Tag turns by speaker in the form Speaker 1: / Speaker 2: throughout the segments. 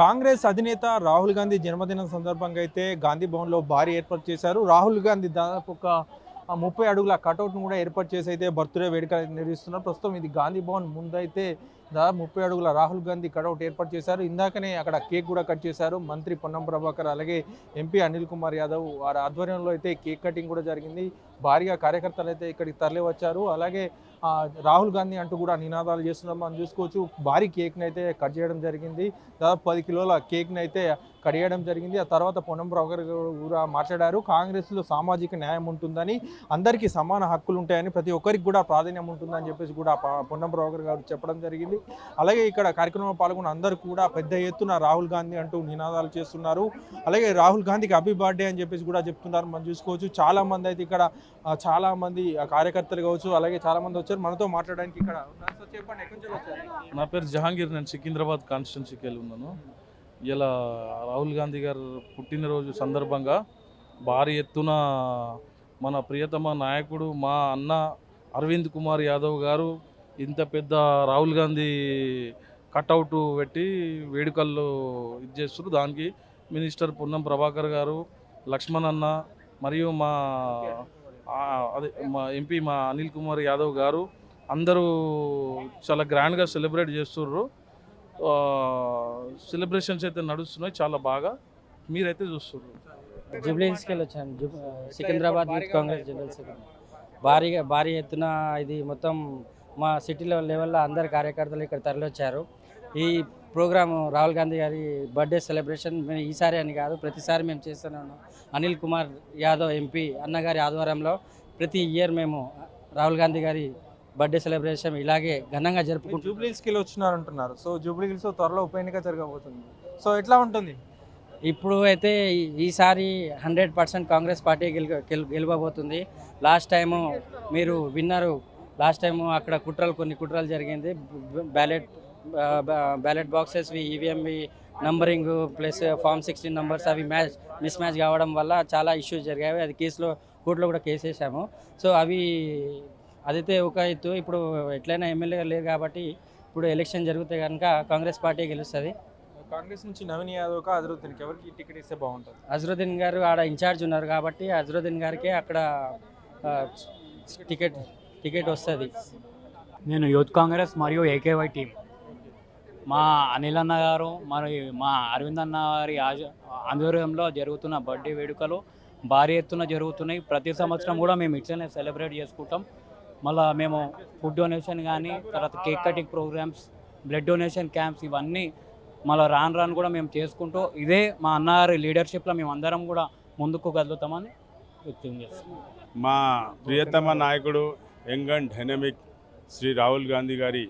Speaker 1: కాంగ్రెస్ అధినేత రాహుల్ గాంధీ జన్మదినం సందర్భంగా అయితే గాంధీ భవన్లో భారీ ఏర్పాటు చేశారు. రాహుల్ గాంధీ దాదాపు ఒక ముప్పై అడుగుల కటౌట్ను కూడా ఏర్పాటు చేసి అయితే బర్త్డే వేడుక నిర్వహిస్తున్నారు. ప్రస్తుతం ఇది గాంధీ భవన్. ముందైతే దాదాపు ముప్పై అడుగుల రాహుల్ గాంధీ కటౌట్ ఏర్పాటు చేశారు. ఇందాకనే అక్కడ కేక్ కూడా కట్ చేశారు. మంత్రి పొన్నం ప్రభాకర్ అలాగే ఎంపీ అనిల్ కుమార్ యాదవ్ వారి ఆధ్వర్యంలో అయితే కేక్ కటింగ్ కూడా జరిగింది. భారీగా కార్యకర్తలు అయితే ఇక్కడికి తరలి వచ్చారు అలాగే రాహుల్ గాంధీ అంటూ కూడా నినాదాలు చేస్తున్నాం. మనం చూసుకోవచ్చు భారీ కేక్ని అయితే కట్ చేయడం జరిగింది. దాదాపు పది కిలోల కేక్ని అయితే కట్ చేయడం జరిగింది. ఆ తర్వాత పొన్నం ప్రభాకర్ గారు కూడా మాట్లాడారు. కాంగ్రెస్లో సామాజిక న్యాయం ఉంటుందని అందరికీ సమాన హక్కులు ఉంటాయని ప్రతి ఒక్కరికి కూడా ప్రాధాన్యం ఉంటుందని చెప్పేసి కూడా పొన్నం ప్రభాకర్ గారు చెప్పడం జరిగింది. అలాగే ఇక్కడ కార్యక్రమంలో పాల్గొన్న అందరూ కూడా పెద్ద ఎత్తున రాహుల్ గాంధీ అంటూ నినాదాలు చేస్తున్నారు. అలాగే రాహుల్ గాంధీకి హ్యాపీ బర్త్డే అని చెప్పేసి కూడా చెప్తున్నారు. మనం చూసుకోవచ్చు చాలామంది అయితే ఇక్కడ చాలామంది ఆ, కార్యకర్తలు కావచ్చు అలాగే చాలామంది వచ్చారు. మనతో మాట్లాడడానికి ఇక్కడ చెప్పండి ఎక్కడి వచ్చారు?
Speaker 2: నా పేరు జహాంగీర్ నేను సికింద్రాబాద్ కాన్స్టిట్యున్సీకి వెళ్ళి ఉన్నాను. ఇలా రాహుల్ గాంధీ గారు పుట్టినరోజు సందర్భంగా భారీ ఎత్తున మన ప్రియతమ నాయకుడు మా అన్న అరవింద్ కుమార్ యాదవ్ గారు ఇంత పెద్ద రాహుల్ గాంధీ కట్అవుట్ పెట్టి వేడుకల్లో ఇది చేస్తారు దానికి మినిస్టర్ పున్నం ప్రభాకర్ గారు లక్ష్మణ్ అన్న మరియు మా అదే మా ఎంపీ మా అనిల్ కుమార్ యాదవ్ గారు అందరూ చాలా గ్రాండ్గా సెలబ్రేట్ చేస్తుర్రు సెలబ్రేషన్స్ అయితే నడుస్తున్నాయి చాలా బాగా. మీరైతే చూస్తున్నారు.
Speaker 3: జూబ్లీహిల్స్కి వెళ్ళొచ్చాను. సికింద్రాబాద్ కాంగ్రెస్ జనరల్ సెక్రటరీ భారీగా భారీ ఎత్తున ఇది మొత్తం మా సిటీలో లెవెల్లో అందరు కార్యకర్తలు ఇక్కడ తరలివచ్చారు. ఈ ప్రోగ్రామ్ రాహుల్ గాంధీ గారి బర్త్డే సెలబ్రేషన్ మేము ఈసారి అని కాదు ప్రతిసారి మేము చేస్తూనే ఉన్నాం. అనిల్ కుమార్ యాదవ్ ఎంపీ అన్నగారి ఆధ్వర్యంలో ప్రతి ఇయర్ మేము రాహుల్ గాంధీ గారి బర్త్డే సెలబ్రేషన్ ఇలాగే ఘనంగా జరుపుకుంటూ
Speaker 1: జూబ్లీ హిల్స్కి వెళ్ళి వచ్చినారు అంటున్నారు సో జూబ్లీ హిల్స్ త్వరలో ఉప ఎన్నిక జరగబోతుంది. సో ఎట్లా ఉంటుంది?
Speaker 3: ఇప్పుడు అయితే ఈసారి హండ్రెడ్ పర్సెంట్ కాంగ్రెస్ పార్టీ గెలు గెలు- గెలవబోతుంది. లాస్ట్ టైము మీరు విన్నారు లాస్ట్ టైము అక్కడ కుట్రలు కొన్ని కుట్రలు జరిగింది. Ballot ballot boxes ఈవీఎంవి numbering plus form sixteen numbers అవి మ్యాచ్ మిస్ మ్యాచ్ కావడం వల్ల చాలా ఇష్యూస్ జరిగాయి. అది కేసులో కోర్టులో కూడా కేసు వేసాము సో అవి అదైతే ఒక ఎత్తు. ఇప్పుడు ఎట్లయినా ఎమ్మెల్యే లేరు కాబట్టి ఇప్పుడు ఎలక్షన్ జరిగితే కనుక కాంగ్రెస్ పార్టీ గెలుస్తుంది.
Speaker 1: కాంగ్రెస్ నుంచి నవీన్ యాదవ్ కా అజరుద్దీన్కి ఎవరికి టికెట్ ఇస్తే బాగుంటుంది?
Speaker 3: అజరుద్దీన్ గారు ఆడ ఇన్ఛార్జ్ ఉన్నారు కాబట్టి అజరుద్దీన్ గారికి అక్కడ టికెట్ టికెట్ వస్తుంది.
Speaker 4: నేను యూత్ కాంగ్రెస్ మరియు ఏకేవై టీం. మా అనిల్ అన్న గారు మరి మా అరవింద్ అన్న గారి ఆజ- ఆధ్వర్యంలో జరుగుతున్న బర్త్డే వేడుకలు భారీ ఎత్తున జరుగుతున్నాయి. ప్రతి సంవత్సరం కూడా మేము ఇట్లనే సెలబ్రేట్ చేసుకుంటాం. మళ్ళీ మేము ఫుడ్ డొనేషన్ కానీ తర్వాత cake cutting programmes blood donation camps ఇవన్నీ మళ్ళీ రాను రాను కూడా మేము చేసుకుంటూ ఇదే మా అన్నగారి లీడర్షిప్లో మేము అందరం కూడా ముందుకు కదులుతామని వ్యక్తం చేస్తాం
Speaker 5: మా ప్రియతమ నాయకుడు young and dynamic Shri Rahul Gandhi గారి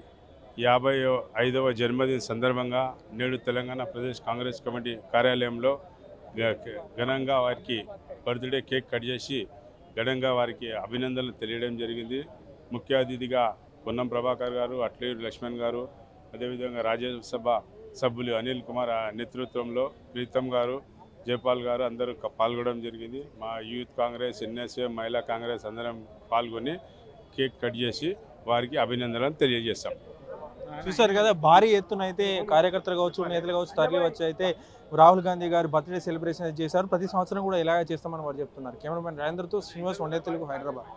Speaker 5: యాభై ఐదవ జన్మదిన సందర్భంగా నేడు తెలంగాణ ప్రదేశ్ కాంగ్రెస్ కమిటీ కార్యాలయంలో ఘనంగా వారికి బర్త్డే కేక్ కట్ చేసి ఘనంగా వారికి అభినందనలు తెలియడం జరిగింది. ముఖ్య అతిథిగా పొన్నం ప్రభాకర్ గారు అట్లేరు లక్ష్మణ్ గారు అదేవిధంగా రాజ్యసభ సభ్యులు అనిల్ కుమార్ నేతృత్వంలో ప్రీతం గారు జయపాల్ గారు అందరూ పాల్గొనడం జరిగింది. మా యూత్ కాంగ్రెస్ ఎన్ఎస్ఏ మహిళా కాంగ్రెస్ అందరం పాల్గొని కేక్ కట్ చేసి వారికి అభినందనలు తెలియజేస్తాం.
Speaker 1: చూసారు కదా భారీ ఎత్తున అయితే కార్యకర్తలు కావచ్చు నేతలు కావచ్చు తరలి వచ్చి అయితే రాహుల్ గాంధీ గారు బర్త్డే సెలబ్రేషన్ చేశారు. ప్రతి సంవత్సరం కూడా ఇలాగే చేస్తామని వారు చెప్తున్నారు. కెమెరామెన్ రాజేంద్రతో శ్రీనివాస్ వండే తెలుగు హైదరాబాద్.